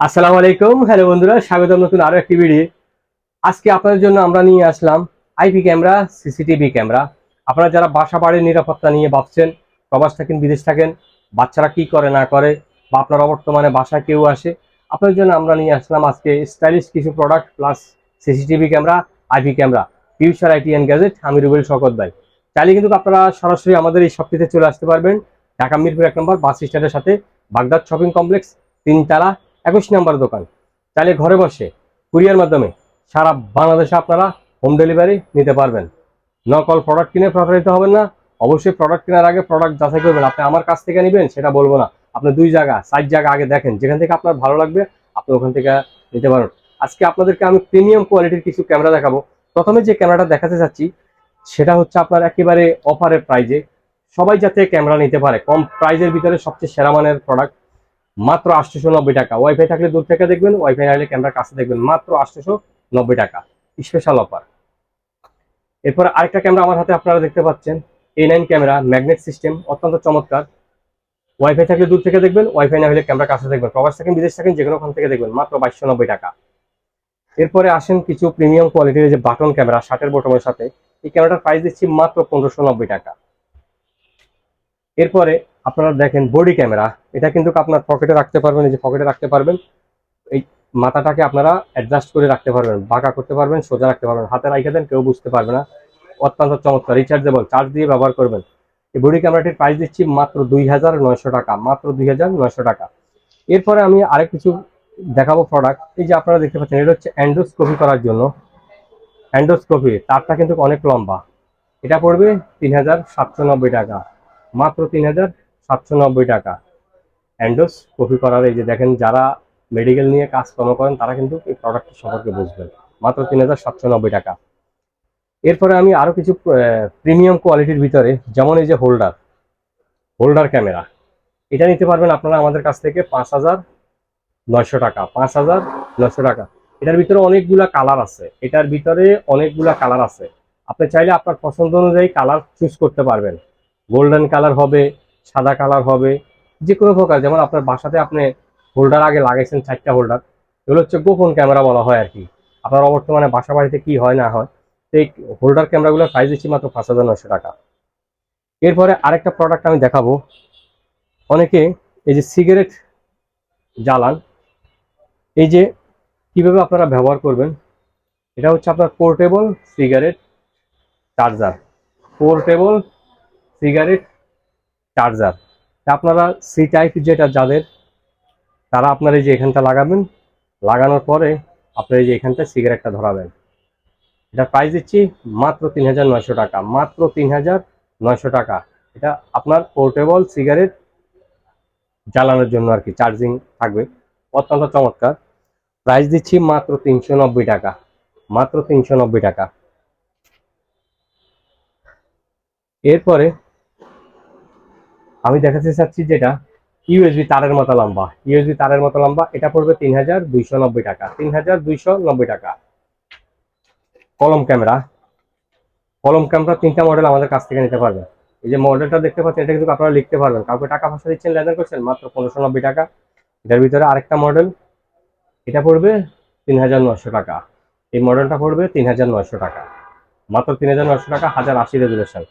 আসসালামু আলাইকুম। হ্যালো বন্ধুরা, স্বাগতম নতুন আরও একটি ভিডিও। আজকে আপনাদের জন্য আমরা নিয়ে আসলাম আইপি ক্যামেরা, সিসিটিভি ক্যামেরা। আপনারা যারা বাসা বাড়ির নিরাপত্তা নিয়ে ভাবছেন, প্রবাস থাকেন, বিদেশ থাকেন, বাচ্চারা কি করে, না করে, বা আপনারা বর্তমানে বাসায় কেউ আসে, আপনাদের জন্য আমরা নিয়ে আসলাম আজকে স্টাইলিশ কিছু product plus CCTV camera IP camera. Future IT and gadget আমি রুবেল শকত ভাই। চাইলে কিন্তু আপনারা সরাসরি আমাদের এই শপটিতে চলে আসতে পারবেন। ঢাকা মিরপুর এক নম্বর বাস স্ট্যান্ডের সাথে বাগদাদ শপিং কমপ্লেক্স তিনতলা একুশ নাম্বার দোকান। চাইলে ঘরে বসে কুরিয়ার মাধ্যমে সারা বাংলাদেশে আপনারা হোম ডেলিভারি নিতে পারবেন। নকল প্রোডাক্ট কিনে প্রতারিত হবেন না। অবশ্যই প্রোডাক্ট কেনার আগে প্রোডাক্ট যাচাই করবেন। আপনি আমার কাছ থেকে নেবেন, সেটা বলব না। আপনি দুই জায়গা সাইড জায়গা আগে দেখেন। যেখান থেকে আপনার ভালো লাগবে, আপনি ওখান থেকে নিতে পারেন। আজকে আপনাদেরকে আমি প্রিমিয়াম কোয়ালিটির কিছু ক্যামেরা দেখাবো। প্রথমে যে ক্যামেরাটা দেখাতে চাচ্ছি, সেটা হচ্ছে আপনার একেবারে অফারের প্রাইজে সবাই যাতে ক্যামেরা নিতে পারে, কম প্রাইজের ভিতরে সবচেয়ে সেরা মানের প্রোডাক্ট মাত্র আটশোশো নব্বই টাকা। ওয়াইফাই থাকলে দূর থেকে দেখবেন ওয়াইফাই না হলে ক্যামেরার কাছে দেখবেন, মাত্র আটশোশো নব্বই টাকা। স্পেশাল অফার এরপর আরেকটা ক্যামেরা আমার হাতে আপনারা দেখতে পাচ্ছেন A nine camera magnet system অত্যন্ত চমৎকার। ওয়াইফাই থাকলে দূর থেকে দেখবেন ওয়াইফাই না হলে ক্যামেরা কাছে দেখবেন। প্রবাস থাকেন, বিদেশ থাকেন যে কোনো থেকে দেখবেন, মাত্র বাইশশো নব্বই টাকা। এরপরে আসেন কিছু প্রিমিয়াম কোয়ালিটির যে বাটন ক্যামেরা ষাটের বটমের সাথে। এই ক্যামেরাটার প্রাইস দিচ্ছি মাত্র পনেরোশো নব্বই টাকা। এরপরে আপনারা দেখেন বডি ক্যামেরা এটা কিন্তু আপনার পকেটে রাখতে পারবেন, এই যে পকেটে রাখতে পারবেন, এই মাথাটাকে আপনারা অ্যাডজাস্ট করে রাখতে পারবেন, বাঁকা করতে পারবেন, সোজা রাখতে পারবেন, হাতে রাখে দেন, কেউ বুঝতে পারবে না। অত্যন্ত চমৎকার রিচার্জেবল চার্জ দিয়ে ব্যবহার করবেন। এই বডি ক্যামেরাটির প্রাইস দিচ্ছি মাত্র দুই হাজার নয়শো টাকা, মাত্র দুই হাজার নয়শো টাকা। এরপরে আমি আরেক কিছু দেখাবো প্রোডাক্ট এই যে আপনারা দেখতে পাচ্ছেন, এটা হচ্ছে অ্যান্ডোস্কোপি করার জন্য। অ্যান্ডোস্কোপি তারটা কিন্তু অনেক লম্বা। এটা পড়বে তিন হাজার সাতশো নব্বই টাকা, মাত্র তিন হাজার সাতশো নব্বই টাকা। অ্যান্ডোস কপি করার এই যে দেখেন, যারা মেডিকেল নিয়ে কাজকর্ম করেন, তারা কিন্তু এই প্রোডাক্ট সম্পর্কে বুঝবেন। মাত্র তিন হাজার সাতশো নব্বই টাকা। এরপরে আমি আরও কিছু প্রিমিয়াম কোয়ালিটির ভিতরে, যেমন এই যে হোল্ডার হোল্ডার ক্যামেরা এটা নিতে পারবেন আপনারা আমাদের কাছ থেকে পাঁচ হাজার নয়শো টাকা, পাঁচ হাজার নয়শো টাকা। এটার ভিতরে অনেকগুলা কালার আছে। এটার ভিতরে অনেকগুলা কালার আছে। আপনি চাইলে আপনার পছন্দ অনুযায়ী কালার চুজ করতে পারবেন। গোল্ডেন কালার হবে সাদা কালার হবে, যে কোনো প্রকার। যেমন আপনার বাসাতে আপনি হোল্ডার আগে লাগাইছেন, চারটা হোল্ডার, এগুলো হচ্ছে গোপন ক্যামেরা বলা হয় আর কি। আপনার বর্তমানে বাসা বাড়িতে কি হয়, না হয়, সেই হোল্ডার ক্যামেরাগুলোর প্রাইস দিচ্ছি মাত্র পাঁচ হাজার নশো টাকা। এরপরে আরেকটা প্রোডাক্ট আমি দেখাবো। অনেকে এই যে সিগারেট জ্বালান, এই যে কীভাবে আপনারা ব্যবহার করবেন, এটা হচ্ছে আপনার portable cigarette charger portable cigarette charger আপনারা সি টাইপ যেটা যাদের, তারা আপনার এই যে এখানটা লাগাবেন, লাগানোর পরে আপনার এই যে এখানটা সিগারেটটা ধরাবেন। এটা প্রাইস দিচ্ছি মাত্র তিন হাজার নয়শো টাকা, মাত্র তিন হাজার নয়শো টাকা। এটা আপনার পোর্টেবল সিগারেট জ্বালানোর জন্য আর কি চার্জিং থাকবে। অত্যন্ত চমৎকার। প্রাইস দিচ্ছি মাত্র তিনশো নব্বই টাকা, মাত্র তিনশো নব্বই টাকা। এরপরে আমি দেখাতে চাচ্ছি যেটা ইউএসবি তারের মতো লম্বা। ইউএসবি তারের মতো লম্বা, এটা পড়বে তিন হাজার দুইশো নব্বই টাকা। তিন হাজার দুইশো নব্বই টাকা। কলম ক্যামেরা। কলম ক্যামেরা তিনটা মডেল আমাদের কাছ থেকে নিতে পারবেন। এই যে মডেলটা দেখতে পাচ্ছেন, এটা কিন্তু আপনারা লিখতে পারবেন। কাউকে টাকা পয়সা দিচ্ছেন, লেনদেন করছেন, মাত্র পনেরোশো নব্বই টাকা। এটার ভিতরে আরেকটা মডেল এটা পড়বে তিন হাজার নশো টাকা। এই মডেলটা পড়বে তিন হাজার নশো টাকা। মাত্র তিন হাজার নশো টাকা, হাজার আশি রেজুলেশন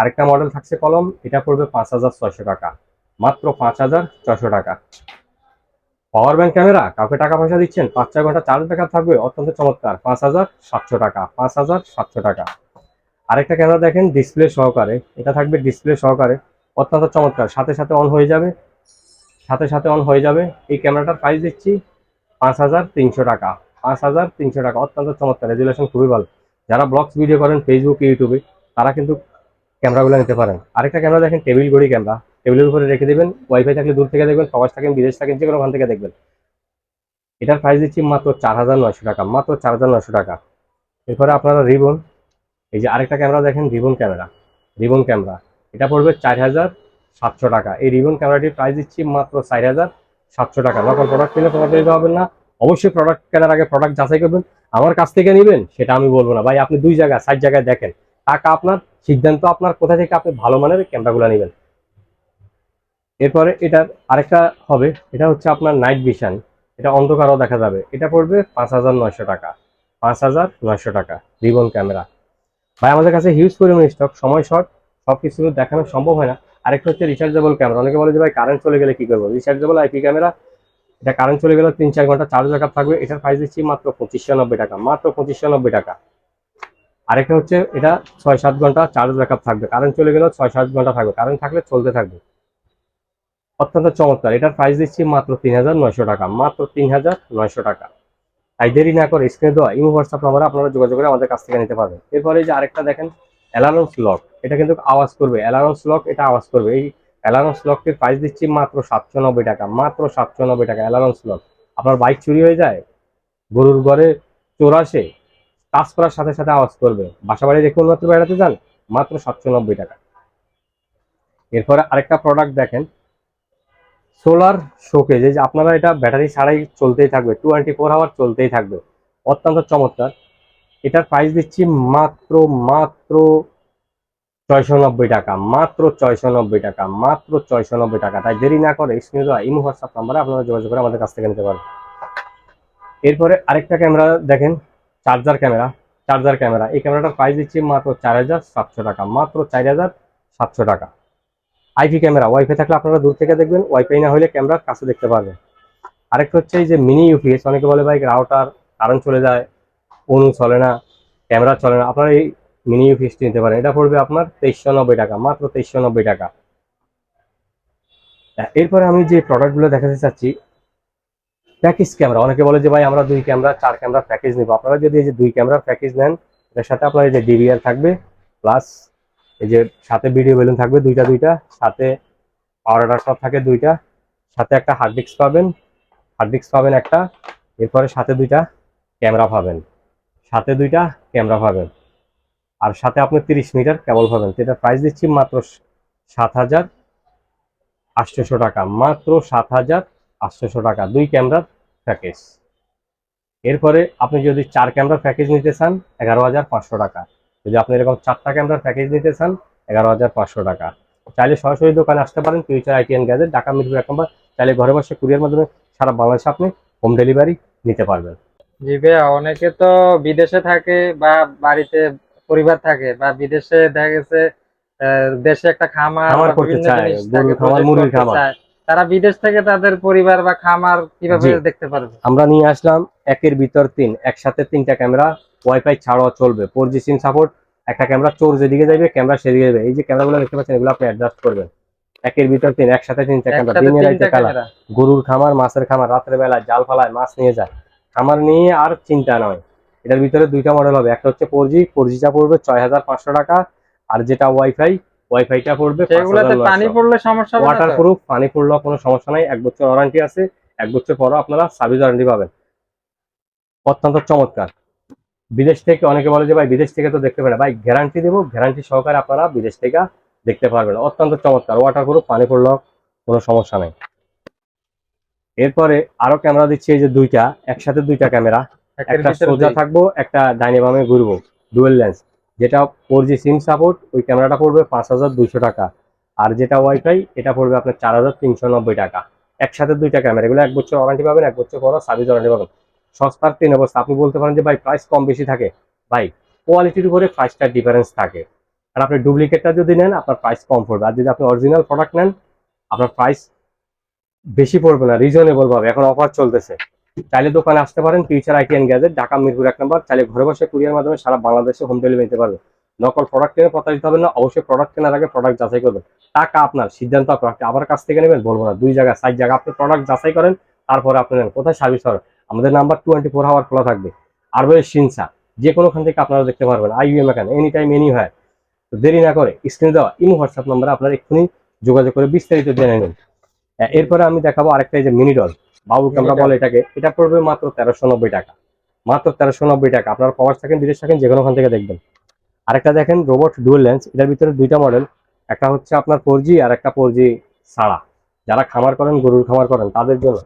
আরেকটা মডেল থাকছে কলম, এটা পড়বে পাঁচ হাজার ছয়শো টাকা। মাত্র পাঁচ হাজার ছশো টাকা। পাওয়ার ব্যাংক ক্যামেরা কাউকে টাকা পয়সা দিচ্ছেন পাঁচ ছয় ঘণ্টা চার্জ ব্যাকআপ থাকবে, অত্যন্ত চমৎকার, পাঁচ হাজার সাতশো টাকা, পাঁচ হাজার সাতশো টাকা। আরেকটা ক্যামেরা দেখেন ডিসপ্লে সহকারে, এটা থাকবে ডিসপ্লে সহকারে, অত্যন্ত চমৎকার, সাথে সাথে অন হয়ে যাবে, সাথে সাথে অন হয়ে যাবে। এই ক্যামেরাটার প্রাইস দিচ্ছি পাঁচ হাজার তিনশো টাকা, পাঁচ হাজার তিনশো টাকা, অত্যন্ত চমৎকার রেজুলেশন খুবই ভালো। যারা ব্লগস ভিডিও করেন ফেসবুক ইউটিউবে তারা কিন্তু ক্যামেরাগুলো নিতে পারেন। আরেকটা ক্যামেরা দেখেন, টেবিল ঘড়ি ক্যামেরা। টেবিলের উপরে রেখে দেবেন ওয়াইফাই থাকলে দূর থেকে দেখবেন প্রবাস থাকেন, বিদেশ থাকেন, যে কোনো থেকে দেখবেন। এটার প্রাইস দিচ্ছি মাত্র চার হাজার নয়শো টাকা, মাত্র চার হাজার নয়শো টাকা। এরপরে আপনারা রিবন এই যে আরেকটা ক্যামেরা দেখেন রিবন ক্যামেরা রিবন ক্যামেরা। এটা পড়বে চার হাজার সাতশো টাকা। এই রিবন ক্যামেরাটির প্রাইস দিচ্ছি মাত্র চার হাজার সাতশো টাকা। নকল প্রোডাক্ট কিনে প্রোডাক্ট দিতে হবেন না। অবশ্যই প্রোডাক্ট কেনার আগে প্রোডাক্ট যাচাই করবেন। আমার কাছ থেকে নেবেন, সেটা আমি বলব না। ভাই, আপনি দুই জায়গায়, সাইড জায়গায় দেখেন। টাকা আপনার, সিদ্ধান্ত আপনার, কোথা থেকে আপনি ভালো মানের ক্যামেরাগুলো নেবেন? এরপরে এটার আরেকটা হবে, এটা হচ্ছে আপনার নাইট ভিশন এটা অন্ধকারও দেখা যাবে। এটা পড়বে পাঁচ হাজার নয়শো টাকা, পাঁচ হাজার নয়শো টাকা, রিবন ক্যামেরা। ভাই, আমাদের কাছে হিউজ পরিমাণ স্টক সময় শর্ট সব কিছু দেখানো সম্ভব হয় না। আরেকটা হচ্ছে রিচার্জেবল ক্যামেরা অনেকে বলে যে ভাই কারেন্ট চলে গেলে কি করব? রিচার্জেবল আইপি ক্যামেরা এটা কারেন্ট চলে গেলে তিন চার ঘণ্টা চার্জ ব্যাকআপ থাকবে, এটার প্রাইস দিচ্ছি মাত্র পঁচিশশো নব্বই টাকা, মাত্র পঁচিশশো নব্বই টাকা। আরেকটা হচ্ছে এটা ছয় সাত ঘণ্টা চার্জ ব্যাকআপ থাকবে। কারেন্ট চলে গেলেও ছয় সাত ঘণ্টা থাকবে। কারেন্ট থাকলে চলতে থাকবে। অত্যন্ত চমৎকার। এটার প্রাইস দিচ্ছি মাত্র তিন হাজার নয়শো টাকা। মাত্র তিন হাজার নয়শো টাকা। তাই দেরি না করে স্ক্রিনে দেওয়া ইমো হোয়াটসঅ্যাপ নাম্বারে আপনারা যোগাযোগ করে আমাদের কাছ থেকে নিতে পারবেন। এরপরে যে আরেকটা দেখেন অ্যালারন্স লক এটা কিন্তু আওয়াজ করবে। অ্যালারন্স লক এটা আওয়াজ করবে। এই অ্যালারন্স লকটির প্রাইস দিচ্ছি মাত্র সাতশো নব্বই টাকা। মাত্র সাতশো নব্বই টাকা অ্যালারন্স লক আপনার বাইক চুরি হয়ে যায়, গরুর ঘরে চোর আসে টাচ করার সাথে সাথে আওয়াজ করবে। বাসা বাড়ি রেখে মাত্র বেড়াতে যান, মাত্র সাতশো নব্বই টাকা। এরপরে আরেকটা প্রোডাক্ট দেখেন। সোলার শোকেজ যে আপনারা এটা ব্যাটারি ছাড়াই চলতেই থাকবে টোয়েন্টি ফোর আওয়ার চলতেই থাকবে। অত্যন্ত চমৎকার। এটার প্রাইস দিচ্ছি মাত্র মাত্র ছয়শো নব্বই টাকা, মাত্র ছয়শো নব্বই টাকা, মাত্র ছয়শো নব্বই টাকা। তাই দেরি না করে স্ক্রিনে ইমো হোয়াটসঅ্যাপ নাম্বারে আপনারা যোগাযোগ করে আমাদের কাছ থেকে নিতে পারেন। এরপরে আরেকটা ক্যামেরা দেখেন। চার্জার ক্যামেরা চার্জার ক্যামেরা এই ক্যামেরাটার প্রাইস দিচ্ছি মাত্র চার হাজার সাতশো টাকা, মাত্র চার হাজার সাতশো টাকা। আইপি ক্যামেরা ওয়াইফাই থাকলে আপনারা দূর থেকে দেখবেন ওয়াইফাই না হলে ক্যামেরার কাছে দেখতে পারবেন। আরেকটা হচ্ছে এই যে মিনি ইউপিএস অনেকে বলে ভাই রাউটার কারেন্ট চলে যায়, অনু চলে না ক্যামেরা চলে না। আপনারা এই মিনি ইউপিএসটি নিতে পারেন। এটা পড়বে আপনার তেইশশো নব্বই টাকা, মাত্র তেইশশো নব্বই টাকা। এরপরে আমি যে প্রোডাক্টগুলো দেখাতে চাচ্ছি প্যাকেজ ক্যামেরা। অনেকে বলে যে ভাই, আমরা দুই ক্যামেরা, চার ক্যামেরা প্যাকেজ নিব। আপনারা যদি এই যে দুই ক্যামেরার প্যাকেজ নেন, এটার সাথে আপনার এই যে ডিভিআর থাকবে প্লাস এই যে সাথে ভিডিও বেলুন থাকবে, দুইটা দুইটা, সাথে পাওয়ার অ্যাডাপ্টার থাকে দুইটা, সাথে একটা হার্ড ডিস্ক পাবেন হার্ড ডিস্ক পাবেন একটা, এরপরে সাথে দুইটা ক্যামেরা পাবেন, সাথে দুইটা ক্যামেরা পাবেন, আর সাথে আপনি তিরিশ মিটার কেবল পাবেন। তো এটার প্রাইস দিচ্ছি মাত্র সাত হাজার আটশোশো টাকা, মাত্র সাত হাজার আটশোশো টাকা দুই ক্যামেরার প্যাকেজ এরপরে আপনি যদি চার ক্যামেরার প্যাকেজ নিতে চান এগারো হাজার পাঁচশো টাকা। যদি আপনি এরকম চারটা ক্যামেরার প্যাকেজ নিতে চান এগারো হাজার পাঁচশো টাকা। চাইলে সরাসরি দোকানে আসতে পারেন future IT and gadget Dhaka Mirpur এক নম্বর চাইলে ঘরে বসে কুরিয়ার মাধ্যমে সারা বাংলাদেশে আপনি হোম ডেলিভারি নিতে পারবেন। জি ভাইয়া অনেকে তো বিদেশে থাকে বা বাড়িতে পরিবার থাকে বা বিদেশে দেখা গেছে দেশে একটা খামার খামার মুরগির খামার। তারা বিদেশ থেকে তাদের পরিবার বা খামার কীভাবে দেখতে পারবে? আমরা নিয়ে আসলাম একের ভিতর তিন একসাথে তিনটা ক্যামেরা ওয়াইফাই ছাড়াও চলবে। ফোর জি সিম সাপোর্ট একটা ক্যামেরা চোর যেদিকে যাবে ক্যামেরা সেদিকে যাবে এই যে ক্যামেরাগুলো দেখতে পাচ্ছেন এগুলো আপনি অ্যাডজাস্ট করবেন। একের ভিতর তিন একসাথে তিনটা ক্যামেরা দিনের রাইতে কালার গরুর খামার মাছের খামার রাতের বেলায় জাল ফালায় মাছ নিয়ে যায়। খামার নিয়ে আর চিন্তা নয়। এটার ভিতরে দুইটা মডেল হবে। একটা হচ্ছে ফোর জি ফোর জিটা পড়বে ছয় হাজার পাঁচশো টাকা। আর যেটা ওয়াইফাই ওয়াইফাইটা পড়বে সেগুলোতে পানি পড়লে সমস্যা হবে না ওয়াটার প্রুফ পানি পড়লেও কোনো সমস্যা নাই। এক বছর ওয়ারেন্টি আছে এক বছর পরও আপনারা সার্ভিস ওয়ারেন্টি পাবেন। অত্যন্ত চমৎকার। বিদেশ থেকে অনেকে বলে যে ভাই বিদেশ থেকে তো দেখতে পারে ভাই গ্যারান্টি দেবো গ্যারান্টি সহকারে আপনারা বিদেশ থেকে দেখতে পারবেন। অত্যন্ত চমৎকার। ওয়াটার প্রুফ পানি পড়লেও কোনো সমস্যা নেই। এরপরে আরও ক্যামেরা দিচ্ছি এই যে দুইটা। একসাথে দুইটা ক্যামেরা একটা সোজা থাকব একটা ডাইনে বামে ঘুরবো। ডুয়েল লেন্স যেটা ফোর জি সিম সাপোর্ট ওই ক্যামেরাটা পড়বে পাঁচ হাজার দুইশো টাকা। আর যেটা ওয়াইফাই এটা পড়বে আপনার চার হাজার তিনশো নব্বই টাকা। একসাথে দুইটা ক্যামেরা এগুলো এক বছর ওয়ারেন্টি পাবেন, এক বছর পরও সার্ভিস ওয়ারেন্টি পাবেন। সস্তার তিন অবস্থা, আপনি বলতে পারেন যে, ভাই প্রাইস কম বেশি থাকে। ভাই কোয়ালিটির উপরে প্রাইসটার ডিফারেন্স থাকে। আর আপনি ডুপ্লিকেটটা যদি নেন, আপনার প্রাইস কম পড়বে। আর যদি আপনি অরিজিনাল প্রোডাক্ট নেন, আপনার প্রাইস বেশি পড়বে না রিজনেবল ভাবে। এখন অফার চলতেছে। চাইলে দোকানে আসতে পারেন future IT and gadget Dhaka Mirpur এক নম্বর। চাইলে ঘরে বসে কুরিয়ার মাধ্যমে সারা বাংলাদেশে হোম ডেলিভারি নিতে পারবে নকল প্রোডাক্ট কিনে প্রতারিত হবেন না, অবশ্যই প্রোডাক্ট কেনার আগে প্রোডাক্ট যাচাই করবেন। টাকা আপনার, সিদ্ধান্ত আপনার। আবার কাছ থেকে নেবেন, বলব না, দুই জায়গা সাইড জায়গা আপনি প্রোডাক্ট যাচাই করেন, তারপরে আপনি নেন। কোথায় সার্ভিস হবে? আমাদের নাম্বার টোয়েন্টি ফোর আওয়ার খোলা থাকবে। আর রয়েছে সিনসা, যে কোনোখান থেকে আপনারা দেখতে পারবেন। আইইএম এখানে এনি টাইম এনি হয় তো দেরি না করে স্ক্রিনে দেওয়া ইমো হোয়াটসঅ্যাপ নাম্বারে আপনারা এক্ষুনি যোগাযোগ করে বিস্তারিত জেনে নিন। এরপরে আমি দেখাবো আরেকটা এই যে মিনি ডল বাবুল ক্যামেরা বলে এটাকে এটা পড়বে মাত্র তেরোশো নব্বই টাকা। মাত্র তেরোশো নব্বই টাকা। আপনারা প্রবাস থাকেন বিদেশ থাকেন যে কোনোখান থেকে দেখবেন। আরেকটা দেখেন রোবট ডুয়েল লেন্স এটার ভিতরে দুইটা মডেল একটা হচ্ছে আপনার ফোর জি আর একটা ফোর জি ছাড়া। যারা খামার করেন গরুর খামার করেন তাদের জন্য।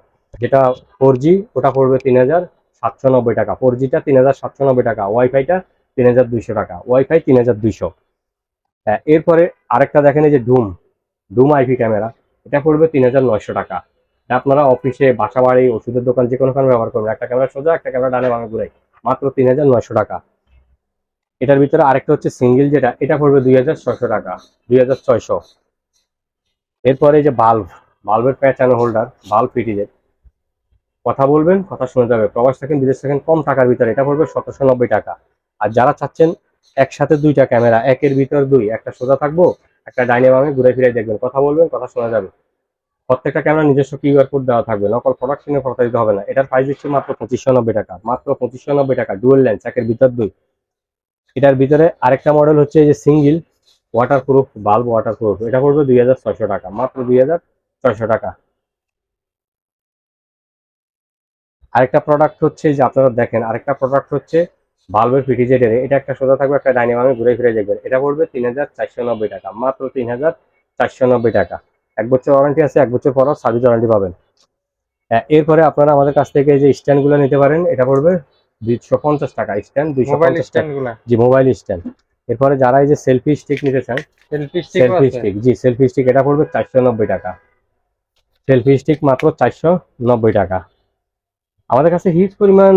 যেটা ফোর জি ওটা পড়বে তিন হাজার সাতশো নব্বই টাকা। ফোর জিটা তিন হাজার সাতশো নব্বই টাকা। ওয়াইফাইটা তিন হাজার দুইশো টাকা। ওয়াইফাই তিন হাজার দুইশো। হ্যাঁ এরপরে আরেকটা দেখেন এই যে ডুম ডুম আইপি ক্যামেরা এটা পড়বে তিন হাজার নয়শো টাকা। আপনারা অফিসে বাসা বাড়ি ওষুধের দোকান, যে কোনো ব্যবহার করবেন। একটা ক্যামেরা সোজা, একটা ক্যামেরা ডানে বামে ঘুরাই। মাত্র তিন হাজার নয়শো টাকা। এটার ভিতরে আরেকটা হচ্ছে সিঙ্গেল যেটা, এটা পড়বে দুই হাজার ছয়শো টাকা, দুই হাজার ছয়শো। এরপরে যে বাল্ব, বাল্বের প্যাচানো হোল্ডার, বাল্ব ফিটিজের কথা বলবেন, কথা শুনে যাবে। প্রবাস থাকেন, বিদেশ থাকেন, কম টাকার ভিতরে। এটা পড়বে সতেরোশো নব্বই টাকা। আর যারা চাচ্ছেন একসাথে দুইটা ক্যামেরা, একের ভিতর দুই, একটা সোজা থাকব, একটা ডাইনে বামে ঘুরে ফিরে দেখবেন। কথা বলবেন, কথা শোনা যাবে। প্রত্যেকটা ক্যামেরা নিজস্ব কিউআর কোড দেওয়া থাকবে। নকল প্রোডাকশনে প্রতারিত হবে না। এটার প্রাইস দিচ্ছি মাত্র পঁচিশশো নব্বই টাকা। মাত্র পঁচিশশো নব্বই টাকা। ডুয়েল লেন্স একের ভিতর দুই। এটার ভিতরে আরেকটা মডেল হচ্ছে এই যে single waterproof bulb waterproof এটা পড়বে দুই হাজার ছয়শো টাকা। মাত্র দুই হাজার ছয়শো টাকা। আরেকটা প্রোডাক্ট হচ্ছে যে আপনারা দেখেন, আরেকটা প্রোডাক্ট হচ্ছে বাল্বের ফিটিজেটের এটা একটা সোজা থাকবে, একটা ডাইনামামে ঘুরে ফিরে দেখবেন। এটা পড়বে তিন হাজার চারশো নব্বই টাকা। মাত্র তিন হাজার চারশো নব্বই টাকা। এক বছর ওয়ারেন্টি আছে এক বছর পরও সার্ভিস ওয়ারেন্টি পাবেন। এরপরে আপনারা আমাদের কাছ থেকে যে স্ট্যান্ডগুলো নিতে পারেন এটা পড়বে দুইশো পঞ্চাশ টাকা। স্ট্যান্ড দুইশো পঞ্চাশ জি মোবাইল স্ট্যান্ড এরপরে যারা এই যে সেলফি স্টিক নিতে চান selfie stick G selfie stick এটা পড়বে চারশো নব্বই টাকা। সেলফি স্টিক মাত্র চারশো নব্বই টাকা। আমাদের কাছে হিউজ পরিমাণ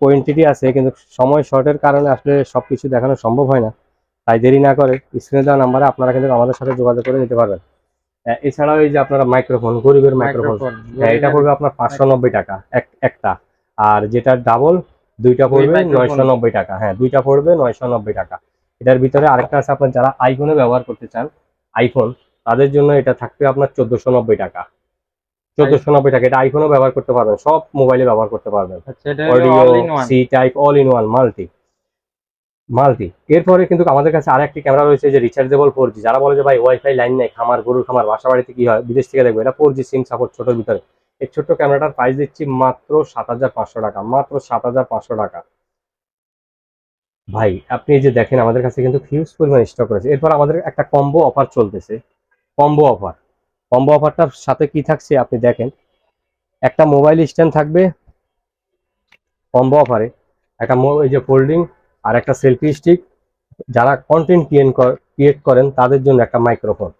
কোয়ান্টিটি আছে কিন্তু সময় শর্টের কারণে আসলে সবকিছু দেখানো সম্ভব হয় না। তাই দেরি না করে স্ক্রিনে দেওয়া নাম্বারে আপনারা কিন্তু আমাদের সাথে যোগাযোগ করে নিতে পারবেন। এছাড়াও এই যে আপনারা মাইক্রোফোন গরিবের মাইক্রোফোন হ্যাঁ এটা পড়বে আপনার পাঁচশো নব্বই টাকা একটা। আর যেটা ডাবল দুইটা পড়বে নয়শো নব্বই টাকা। হ্যাঁ দুইটা পড়বে নয়শো নব্বই টাকা। এটার ভিতরে আরেকটা আছে আপনার যারা আইফোনে ব্যবহার করতে চান আইফোন তাদের জন্য এটা থাকবে আপনার চোদ্দশো নব্বই টাকা। চোদ্দশো নব্বই টাকা এটা আইফোনও ব্যবহার করতে পারবেন সব মোবাইলে ব্যবহার করতে পারবেন। Audio C type all in one multi multi. এরপরে কিন্তু আমাদের কাছে আরেকটি ক্যামেরা রয়েছে যে রিচার্জেবল ফোর জি যারা বলে যে, ভাই ওয়াইফাই লাইন নেই, খামার, গরুর খামার, বাসা বাড়িতে কি হয়? বিদেশ থেকে দেখবে। এটা ফোর জি সিম সাপোর্ট ছোটোর ভিতরে। এই ছোট্ট ক্যামেরাটার প্রাইস দিচ্ছি মাত্র সাত হাজার পাঁচশো টাকা, মাত্র সাত হাজার পাঁচশো টাকা। ভাই, আপনি যে দেখেন, আমাদের কাছে কিন্তু হিউজ পরিমাণ স্টক রয়েছে। এরপর আমাদের একটা কম্বো অফার চলতেছে। কম্বো অফার কম্বো অফারটার সাথে কি থাকছে আপনি দেখেন। একটা মোবাইল স্ট্যান্ড থাকবে কম্বো অফারে একটা এই যে ফোল্ডিং আর একটা সেলফি স্টিক যারা কন্টেন্ট ক্রিয়েট করেন তাদের জন্য একটা microphone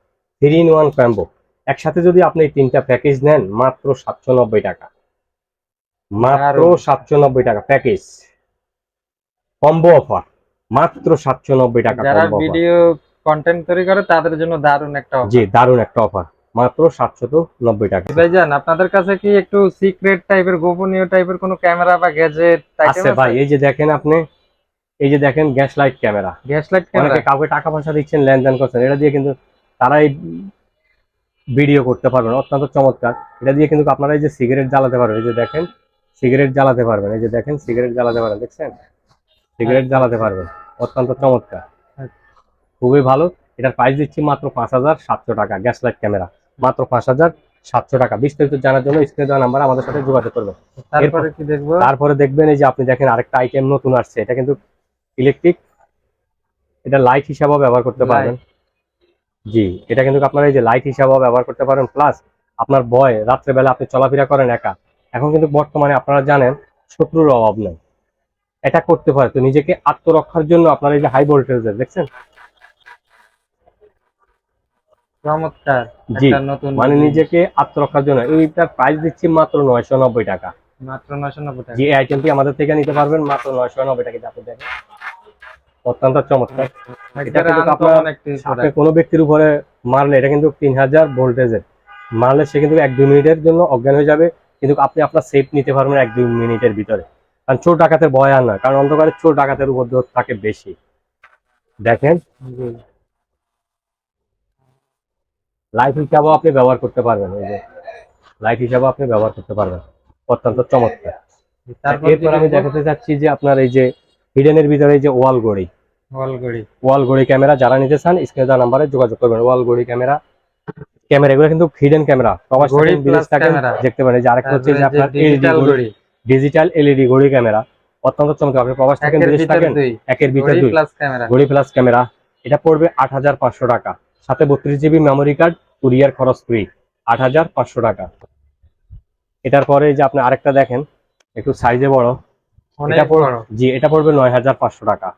three in one combo একসাথে যদি আপনি এই তিনটা প্যাকেজ নেন মাত্র সাতশো নব্বই টাকা। মাত্র সাতশো নব্বই টাকা প্যাকেজ কম্বো অফার মাত্র সাতশো নব্বই টাকা যারা ভিডিও কন্টেন্ট তৈরি করে তাদের জন্য দারুণ একটা জি দারুণ একটা অফার মাত্র সাতশত নব্বই টাকা। ভাইজান আপনাদের কাছে কি একটু সিক্রেট টাইপের গোপনীয় টাইপের কোনো ক্যামেরা বা গ্যাজেট আছে? ভাই এই যে দেখেন আপনি এই যে দেখেন gas light camera. Gas light camera. কাউকে টাকা পয়সা দিচ্ছেন লেনদেন করছেন এটা দিয়ে কিন্তু তারাই ভিডিও করতে পারবেন অত্যন্ত চমৎকার। এটা দিয়ে কিন্তু আপনারা এই যে সিগারেট জ্বালাতে পারবেন এই যে দেখেন সিগারেট জ্বালাতে পারবেন এই যে দেখেন সিগারেট জ্বালাতে পারবেন দেখছেন? সিগারেট জ্বালাতে পারবেন অত্যন্ত চমৎকার। খুবই ভালো। এটার প্রাইস দিচ্ছি মাত্র পাঁচ হাজার সাতশো টাকা গ্যাস লাইট ক্যামেরা। মাত্র পাঁচ হাজার সাতশো টাকা। বিস্তারিত জানার জন্য স্ক্রিনে দেওয়া নাম্বার আমাদের সাথে যোগাযোগ করবেন। তারপরে কি দেখব? তারপরে দেখবেন এই যে আপনি দেখেন আরেকটা আইটেম নতুন আসছে এটা কিন্তু ইলেকট্রিক এটা লাইট হিসাবেও ব্যবহার করতে। পারবেন জি এটা কিন্তু আপনারা এই যে লাইট হিসাবেও ব্যবহার করতে পারেন। প্লাস আপনার ভয় রাত্রেবেলা আপনি চলাফেরা করেন একা। এখন কিন্তু বর্তমানে আপনারা জানেন শত্রুর অভাব নেই। এটা করতে পারে। তো নিজেকে আত্মরক্ষার জন্য আপনারা এই যে হাই ভোল্টেজের দেখছেন? চমৎকার। জি, মানে নিজেকে আত্মরক্ষার জন্য। এইটার প্রাইস দিচ্ছি মাত্র নয়শো নব্বই টাকা। মাত্র নয়শো নব্বই টাকা। যে আইটেমটি আমাদের থেকে নিতে পারবেন মাত্র নয়শো নব্বই টাকা। আপনি দেখেন। অত্যন্ত চমৎকার। কোনো ব্যক্তির উপরে মারলে এটা কিন্তু তিন হাজার ভোল্টেজের মারলে সে কিন্তু এক দুই মিনিটের জন্য অজ্ঞান হয়ে যাবে কিন্তু আপনি আপনার সেফ নিতে পারবেন এক দুই মিনিটের ভিতরে। কারণ চোর ডাকাতের ভয় আর না কারণ অন্ধকারে চোর ডাকাতের উপদ্রব থাকে বেশি। দেখেন? লাইফ হিসাবেও আপনি ব্যবহার করতে পারবেন এই যে। লাইফ হিসাবেও আপনি ব্যবহার করতে পারবেন। অত্যন্ত চমৎকার। তারপর এরপর আমি দেখাতে চাচ্ছি যে আপনার এই যে হিডেনের ভিতরে এই যে ওয়াল ঘড়ি। ওয়াল ঘড়ি ওয়াল ঘড়ি ক্যামেরা যারা নিতে চান স্ক্রিনে দেওয়া নাম্বারে যোগাযোগ করবেন। ওয়াল ঘড়ি ক্যামেরা। ক্যামেরা এগুলো কিন্তু হিডেন ক্যামেরা। প্রবাস বিদেশ থাকেন, দেখতে পারেন। যে আরেকটা হচ্ছে যে আপনার ডিজিটাল ডিজিটাল এলইডি ঘড়ি। ক্যামেরা। অত্যন্ত চমৎকার। আপনি প্রবাস থাকেন একের বিদেশ থাকেন দুই। একের ভিতরে দুই। Plus camera. ঘড়ি প্লাস ক্যামেরা। এটা পড়বে আট হাজার পাঁচশো টাকা। সাথে বত্রিশ জিবি মেমোরি কার্ড কুরিয়ার খরচ ফ্রি আট হাজার পাঁচশো টাকা। এটার পরে যে আপনি আরেকটা দেখেন একটু সাইজে বড়। জি এটা পড়বে নয় হাজার পাঁচশো টাকা।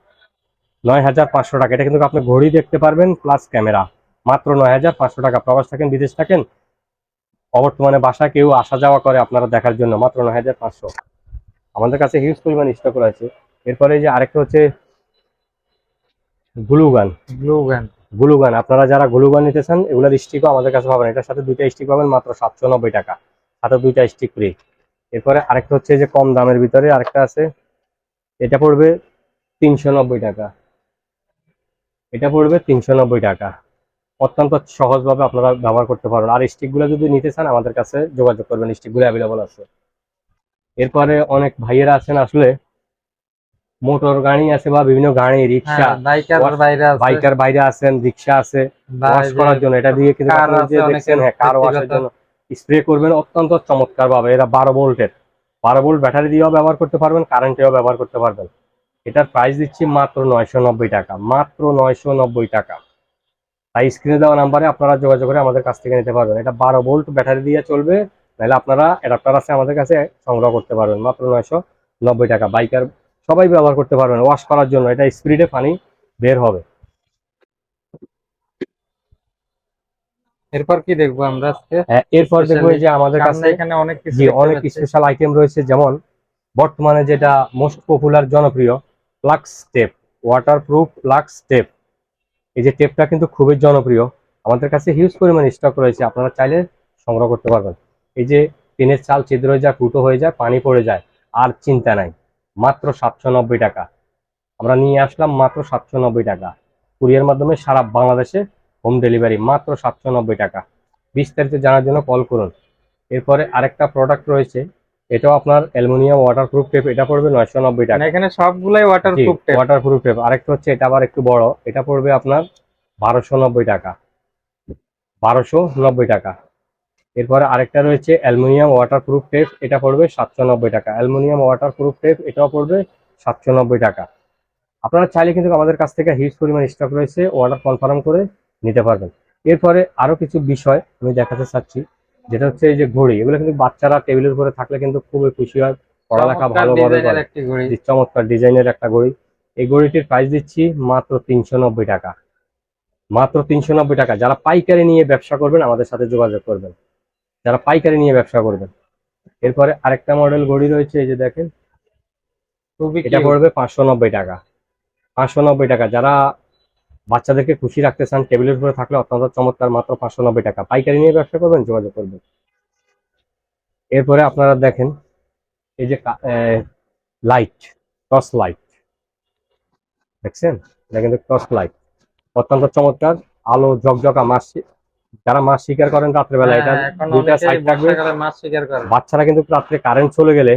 নয় হাজার পাঁচশো টাকা। এটা কিন্তু আপনি ঘড়ি দেখতে পারবেন প্লাস ক্যামেরা মাত্র নয় হাজার পাঁচশো টাকা। প্রবাস থাকেন বিদেশ থাকেন অবর্তমানে বাসা কেউ আসা যাওয়া করে আপনারা দেখার জন্য। মাত্র নয় হাজার পাঁচশো। আমাদের কাছে হিউজ পরিমাণ স্টক রয়েছে। এরপরে যে আরেকটা হচ্ছে গ্লুগান। ব্লু গান গ্লুগান। আপনারা যারা গ্লুগান নিতে চান এগুলোর স্টিকও আমাদের কাছে পাবেন। এটার সাথে দুইটা স্টিক পাবেন মাত্র সাতশো নব্বই টাকা। সাথে দুইটা স্টিক ফ্রি এরপরে আরেকটা হচ্ছে যে কম দামের ভিতরে আরেকটা আছে। এটা পড়বে তিনশো নব্বই টাকা। এটা পড়বে তিনশো নব্বই টাকা। অত্যন্ত সহজভাবে আপনারা ব্যবহার করতে পারবেন। আর স্টিকগুলো যদি নিতে চান আমাদের কাছে যোগাযোগ করবেন। স্টিকগুলো অ্যাভেলেবল আছে। এরপরে অনেক ভাইয়েরা আছেন আসলে। মোটর গাড়ি আছে বা বিভিন্ন গাড়ি রিক্সা হ্যাঁ বাইকার বাইরে আছেন রিক্সা আছে ওয়াশ করার জন্য। এটা দিয়ে কিন্তু দেখছেন হ্যাঁ কার ওয়াশের জন্য স্প্রে করবেন। অত্যন্ত চমৎকার ভাবে এরা বারো ভোল্টের। বারো ভোল্ট ব্যাটারি দিয়েও ব্যবহার করতে পারবেন কারেন্টেও ব্যবহার করতে পারবেন। এটার প্রাইস দিচ্ছি মাত্র নয়শো নব্বই টাকা মাত্র নয়শো নব্বই টাকা। তাই স্ক্রিনে দেওয়া নাম্বারে আপনারা যোগাযোগ করে আমাদের কাছ থেকে নিতে পারবেন। এটা বারো ভোল্ট ব্যাটারি দিয়ে চলবে নাহলে আপনারা অ্যাডাপ্টার আছে আমাদের কাছে সংগ্রহ করতে পারবেন। মাত্র নয়শো নব্বই টাকা। বাইকার সবাই ব্যবহার করতে পারবেন ওয়াশ করার জন্য। এটা স্পিডে পানি বের হবে। এরপর কি দেখব আমরা আজকে? হ্যাঁ, এরপর দেখব যে আমাদের কাছে এখানে অনেক স্পেশাল আইটেম রয়েছে। যেমন বর্তমানে যেটা মোস্ট পপুলার জনপ্রিয় flex tape waterproof flex tape এই যে টেপটা কিন্তু খুবই জনপ্রিয়। আমাদের কাছে হিউজ পরিমাণ স্টক রয়েছে। আপনারা চাইলে সংগ্রহ করতে পারবেন। এই যে টিনের চাল ছিদ্র হয়ে যায়, ফুটো হয়ে যায়, পানি পড়ে যায়, আর চিন্তা নাই। মাত্র সাতশো নব্বই টাকা। আমরা নিয়ে আসলাম মাত্র সাতশো নব্বই টাকা। কুরিয়ার মাধ্যমে সারা বাংলাদেশে হোম ডেলিভারি মাত্র সাতশো নব্বই টাকা। বিস্তারিত জানার জন্য কল করুন। এরপরে আরেকটা প্রোডাক্ট রয়েছে এটাও আপনার অ্যালুমিনিয়াম ওয়াটারপ্রুফ টেপ এটা পড়বে নয়শো নব্বই টাকা। মানে এখানে সবগুলাই ওয়াটার প্রুফ ওয়াটারপ্রুফ টেপ আরেকটা হচ্ছে এটা আবার একটু বড় এটা পড়বে আপনার বারোশো নব্বই টাকা। বারোশো নব্বই টাকা। এরপরে আরেকটা রয়েছে অ্যালুমিনিয়াম ওয়াটারপ্রুফ টেপ এটা পড়বে সাতশো নব্বই টাকা। অ্যালুমিনিয়াম ওয়াটারপ্রুফ টেপ এটাও পড়বে সাতশো নব্বই টাকা। আপনারা চাইলে কিন্তু আমাদের কাছ থেকে হিউজ পরিমাণ স্টক রয়েছে অর্ডার কনফার্ম করে নিতে পারবেন। এরপরে আরও কিছু বিষয় আমি দেখাতে চাচ্ছি। যেটা হচ্ছে এই যে ঘড়ি এগুলো কিন্তু বাচ্চারা টেবিলের উপরে থাকলে কিন্তু খুবই খুশি হয় পড়ালেখা ভালোভাবে করে। চমৎকার ডিজাইনের একটা ঘড়ি। এই ঘড়িটির প্রাইস দিচ্ছি মাত্র তিনশো নব্বই টাকা। মাত্র তিনশো নব্বই টাকা। যারা পাইকারি নিয়ে ব্যবসা করবেন আমাদের সাথে যোগাযোগ করবেন। যারা পাইকারি নিয়ে ব্যবসা করবেন। এরপরে আরেকটা মডেল ঘড়ি রয়েছে এই যে দেখেন। এটা। পড়বে পাঁচশো নব্বই টাকা। পাঁচশো নব্বই টাকা। যারা বাচ্চাদেরকে খুশি রাখতে চান টেবিলের উপরে থাকলে অত্যন্ত চমৎকার মাত্র পাঁচশো নব্বই টাকা। পাইকারি নিয়ে ব্যবসা করবেন যোগাযোগ করবেন। এরপরে আপনারা দেখেন এই যে লাইট টর্চ লাইট দেখছেন? এটা কিন্তু টর্চ লাইট অত্যন্ত চমৎকার আলো ঝকঝকা মাছ যারা মাছ শিকার করেন রাত্রেবেলা এটা হ্যাঁ, দুইটা সাইড থাকবে। বাচ্চারা কিন্তু রাত্রে কারেন্ট চলে গেলে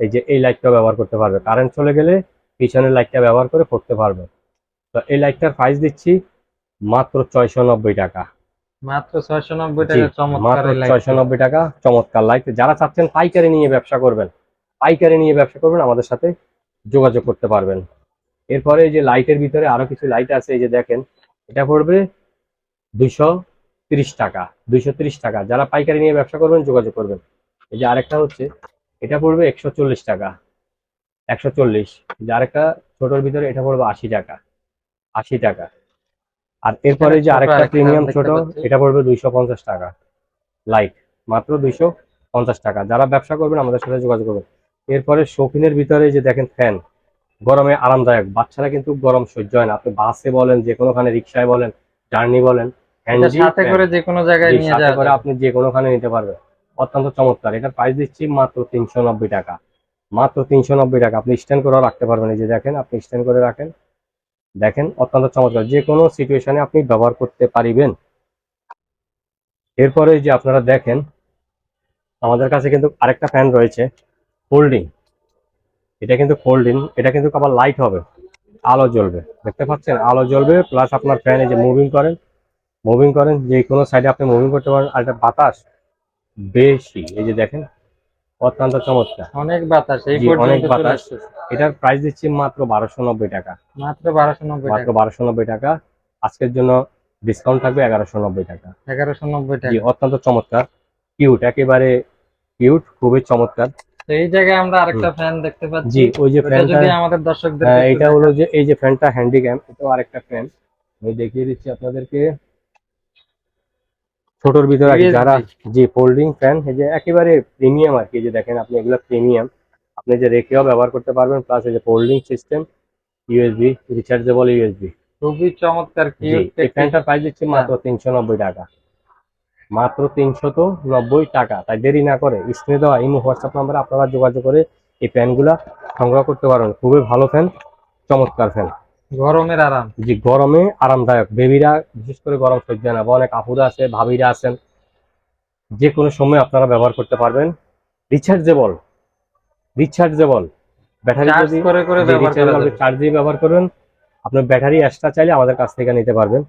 এই যে এই লাইটটা ব্যবহার করতে পারবে। কারেন্ট চলে গেলে পিছনের লাইটটা ব্যবহার করে পড়তে পারবে। তো এই লাইটটার প্রাইস দিচ্ছি মাত্র ছয়শো নব্বই টাকা। মাত্র ছয়শো টাকা চমৎকার ছয়শো টাকা চমৎকার লাইট যারা চাচ্ছেন পাইকারি নিয়ে ব্যবসা করবেন পাইকারি নিয়ে ব্যবসা করবেন আমাদের সাথে যোগাযোগ করতে পারবেন। এরপরে এই যে লাইটের ভিতরে আরও কিছু লাইট আছে এই যে দেখেন এটা পড়বে দুইশো তিরিশ টাকা দুইশো তিরিশ টাকা। যারা পাইকারি নিয়ে ব্যবসা করবেন যোগাযোগ করবেন। এই যে আরেকটা হচ্ছে এটা পড়বে একশো চল্লিশ টাকা একশো চল্লিশ। যে আরেকটা ছোটোর ভিতরে এটা পড়বে আশি টাকা। আশি টাকা। আর এরপরে যে আরেকটা প্রিমিয়াম ছোট এটা পড়বে দুইশো পঞ্চাশ টাকা। লাইট মাত্র দুইশো পঞ্চাশ টাকা। যারা ব্যবসা করবেন আমাদের সাথে যোগাযোগ করবেন। এরপরে শৌখিনের ভিতরে যে দেখেন ফ্যান গরমে আরামদায়ক। বাচ্চারা কিন্তু গরম সহ্য হয় না। আপনি বাসে বলেন যে কোনোখানে রিক্সায় বলেন জার্নি বলেন সাথে করে যে কোনো জায়গায় নিয়ে যাওয়া করে আপনি যে কোনোখানে নিতে পারবেন। অত্যন্ত চমৎকার। এটার প্রাইস দিচ্ছি মাত্র তিনশো নব্বই টাকা। মাত্র তিনশো নব্বই টাকা। আপনি স্ট্যান্ড করেও রাখতে পারবেন। এই যে দেখেন আপনি স্ট্যান্ড করে রাখেন। দেখেন অত্যন্ত চমৎকার। যে কোনো সিচুয়েশনে আপনি ব্যবহার করতে পারিবেন। এরপরে যে আপনারা দেখেন, আমাদের কাছে কিন্তু আরেকটা ফ্যান রয়েছে ফোল্ডিং এটা কিন্তু ফোল্ডিং এটা কিন্তু আবার লাইট হবে, আলো জ্বলবে। দেখতে পাচ্ছেন? আলো জ্বলবে প্লাস আপনার ফ্যান এই যে মুভিং করেন মুভিং করেন, যে কোনো সাইডে আপনি মুভিং করতে পারেন, আর এটা বাতাস বেশি। এই যে দেখেন অত্যন্ত চমৎকার। অনেক বাতাস এই অনেক বাতাস। এটার প্রাইস দিচ্ছি মাত্র বারোশো নব্বই টাকা। মাত্র বারোশো নব্বই মাত্র বারোশো নব্বই টাকা। আজকের জন্য ডিসকাউন্ট থাকবে এগারোশো নব্বই টাকা। এগারোশো নব্বই টাকা। অত্যন্ত চমৎকার। কিউট একেবারে কিউট খুবই চমৎকার। তো এই জায়গায় আমরা আরেকটা ফ্যান দেখতে পাচ্ছি। জি ওই যে ফ্যানটা আমাদের দর্শকদের হ্যাঁ, এটা হলো যে এই যে ফ্যানটা হ্যান্ডিক্যাম এটাও আরেকটা ফ্যান আমি দেখিয়ে দিচ্ছি আপনাদেরকে। ছোটর ভিতরে যারা জি ফোল্ডিং ফ্যান এই যে একেবারে প্রিমিয়াম আর কি যে দেখেন আপনি এগুলো প্রিমিয়াম আপনি যে রেখেও ব্যবহার করতে পারবেন প্লাস এই যে folding system USB rechargeable USB খুবই চমৎকার কি এই ফ্যানটার প্রাইস দিচ্ছি মাত্র তিনশো নব্বই টাকা। মাত্র তিনশো তো নব্বই টাকা। তাই দেরি না করে স্ক্রিনে দেওয়া ইমো হোয়াটসঅ্যাপ নাম্বারে আপনারা যোগাযোগ করে এই ফ্যানগুলা সংগ্রহ করতে পারেন খুবই ভালো ফ্যান চমৎকার ফ্যান গরমের আরাম। জি গরমে আরামদায়ক। বেবিরা বিশেষ করে গরম সহ্য না। অনেক আপুরা আছে ভাবিরা আছেন। যে কোনো সময় আপনারা ব্যবহার করতে পারবেন। রিচার্জেবল। রিচার্জেবল। ব্যাটারি করে করে চার্জ দিয়ে ব্যবহার করবেন। আপনার ব্যাটারি এক্সট্রা চাইলে আমাদের কাছ থেকে নিতে পারবেন।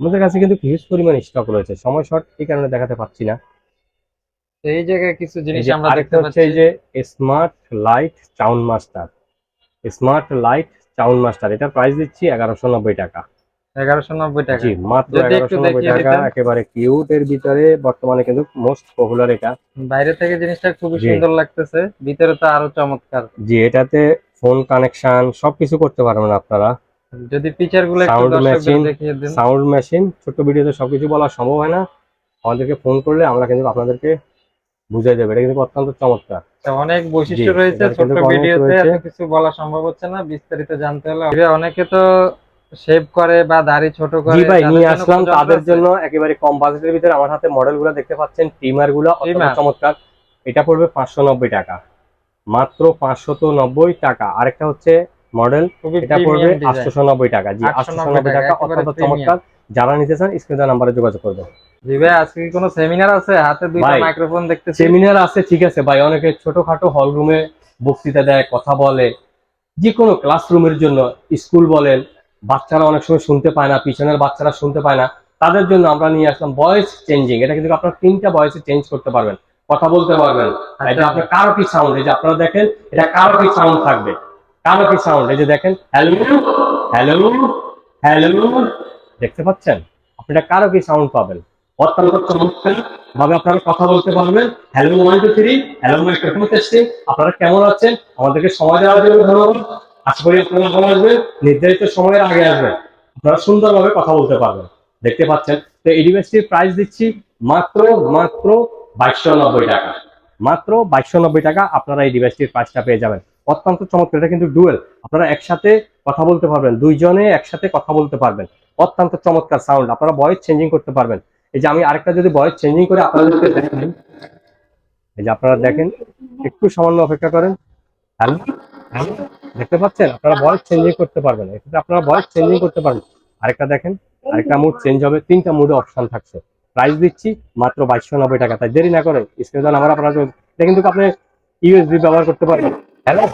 আমাদের কাছে কিন্তু হিউজ পরিমাণ স্টক রয়েছে। সময় শর্ট এই কারণে দেখাতে পাচ্ছি না। এই জায়গায় কিছু জিনিস আমরা দেখতে পাচ্ছি। এই যে স্মার্ট লাইট চাউন মাস্টার স্মার্ট লাইট চাউন মাস্টার এটা প্রাইস দিচ্ছি এগারোশো নব্বই টাকা। এগারোশো নব্বই টাকা। জি মাত্র এগারোশো নব্বই টাকা একেবারে কিউট এর ভিতরে বর্তমানে কিন্তু মোস্ট পপুলার এটা। বাইরে থেকে জিনিসটা খুবই সুন্দর লাগতেছে ভিতরে তো আরও চমৎকার। জি এটাতে ফোন কানেকশন সবকিছু করতে পারবেন আপনারা। যদি ফিচারগুলো দেখিয়ে দেন। সাউন্ড মেশিন ছোট ভিডিওতে সবকিছু বলা সম্ভব হয় না। আমাদেরকে ফোন করলে আমরা কিন্তু আপনাদেরকে বুঝাই দেবো। এটা কিন্তু অত্যন্ত চমৎকার। অনেক বৈশিষ্ট্য রয়েছে ছোট ভিডিওতে এত কিছু বলা সম্ভব হচ্ছে না বিস্তারিত জানতে হলে অনেকে তো শেভ করে বা দাড়ি ছোট করে জি ভাই নিয়ে আসলাম। তাদের জন্য একেবারে কম বাজেটের ভিতরে আমার হাতে মডেলগুলো দেখতে পাচ্ছেন। ট্রিমারগুলো অত্যন্ত চমৎকার। এটা পড়বে পাঁচশো নব্বই টাকা। মাত্র পাঁচশত নব্বই টাকা। আরেকটা হচ্ছে মডেল। এটা পড়বে প্রিমিয়াম ডিজাইন আটশোশো নব্বই টাকা। জি 890 টাকা, টাকা অত্যন্ত চমৎকার। যারা নিতে চান স্ক্রিনে নাম্বারে যোগাযোগ করবেন। জি ভাই আজকে কি কোনো সেমিনার আছে? হাতে দুইটা মাইক্রোফোন দেখতেছি। সেমিনার আছে ঠিক আছে ভাই। অনেকে ছোটখাটো হল রুমে বক্তৃতা দেয় কথা বলে। যে কোনো ক্লাসরুমের জন্য স্কুল বলেন বাচ্চারা অনেক সময় শুনতে পায় না পিছনের বাচ্চারা শুনতে পায় না তাদের জন্য আমরা নিয়ে আসলাম ভয়েস চেঞ্জিং এটা কিন্তু আপনার তিনটা ভয়েসে চেঞ্জ করতে পারবেন কথা বলতে পারবেন। এটা আপনার কারোকি সাউন্ড এই যে আপনারা দেখেন এটা কারোকি সাউন্ড থাকবে। কারোকি সাউন্ড এই যে দেখেন হ্যালো হ্যালো হ্যালো দেখতে পাচ্ছেন? আপনি এটা কারোকি সাউন্ড পাবেন। অত্যন্ত চমৎকার ভাবে আপনারা কথা বলতে পারবেন। Hello two three hello testing আপনারা কেমন আছেন? আমাদেরকে সময় দেওয়ার জন্য ধন্যবাদ। আশা করি আপনারা ভালো আসবেন নির্ধারিত সময়ের আগে আসবেন। আপনারা সুন্দরভাবে কথা বলতে পারবেন। দেখতে পাচ্ছেন, তো এই ডিভাইসটির প্রাইস দিচ্ছি মাত্র মাত্র বাইশশো নব্বই টাকা। মাত্র বাইশশো নব্বই টাকা আপনারা এই ডিভাইসটির প্রাইসটা পেয়ে যাবেন। অত্যন্ত চমৎকার, এটা কিন্তু ডুয়েল আপনারা একসাথে কথা বলতে পারবেন। দুইজনে একসাথে কথা বলতে পারবেন। অত্যন্ত চমৎকার সাউন্ড আপনারা ভয়েস চেঞ্জিং করতে পারবেন। এই যে আমি আরেকটা যদি বয়স চেঞ্জিং করে আপনাদেরকে দেখাই। এই যে আপনারা দেখেন, একটু সামান্য অপেক্ষা করেন। হ্যালো দেখতে পাচ্ছেন? আপনারা ভয়েস চেঞ্জিং করতে পারবেন এক্ষেত্রে আপনারা ভয়েস চেঞ্জিং করতে পারবেন। আরেকটা দেখেন, আরেকটা মুড চেঞ্জ হবে। তিনটা মুডে অপশন থাকছে। প্রাইস দিচ্ছি মাত্র বাইশশো নব্বই টাকা। তাই দেরি না করে স্ক্রিনে নাম্বার আপনারা এটা কিন্তু আপনি ইউএসবি ব্যবহার করতে পারবেন। Hello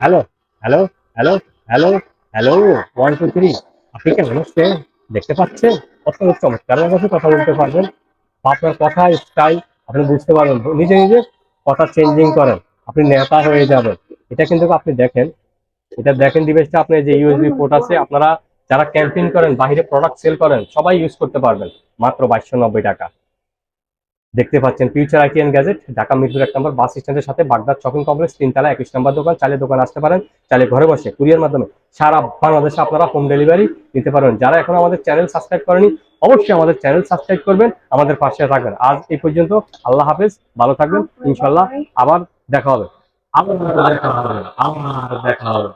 hello hello hello hello hello one two three আপনি কেমন দেখতে পাচ্ছেন? অত্যন্ত চমৎকার। কাছে কথা বলতে পারবেন। আপনার কথা স্টাইল আপনি বুঝতে পারবেন। নিজে নিজে কথা চেঞ্জিং করেন। আপনি নেতা হয়ে যাবেন। এটা কিন্তু আপনি দেখেন। এটা দেখেন ডিভাইসটা আপনি যে ইউএসবি পোর্ট আছে, আপনারা যারা ক্যাম্পেইন করেন বাইরে প্রোডাক্ট সেল করেন, সবাই ইউজ করতে পারবেন। মাত্র বাইশশো টাকা। দেখতে পাচ্ছেন future IT and gadget Dhaka Mirpur এক নম্বর বাস স্ট্যান্ডের সাথে বাগদাদ শপিং কমপ্লেক্স তিনতলা, একুশ নম্বর দোকান চাইলে দোকান আসতে পারেন চাইলে ঘরে বসে কুরিয়ার মাধ্যমে সারা বাংলাদেশে আপনারা হোম ডেলিভারি নিতে পারবেন। যারা এখন আমাদের চ্যানেল সাবস্ক্রাইব করেনি, অবশ্যই আমাদের চ্যানেল সাবস্ক্রাইব করবেন, আমাদের পাশে থাকবেন। আজ এই পর্যন্ত আল্লাহ হাফেজ, ভালো থাকবেন ইনশাল্লাহ আবার দেখা হবে। আবার দেখা হবে, আবার দেখা হবে।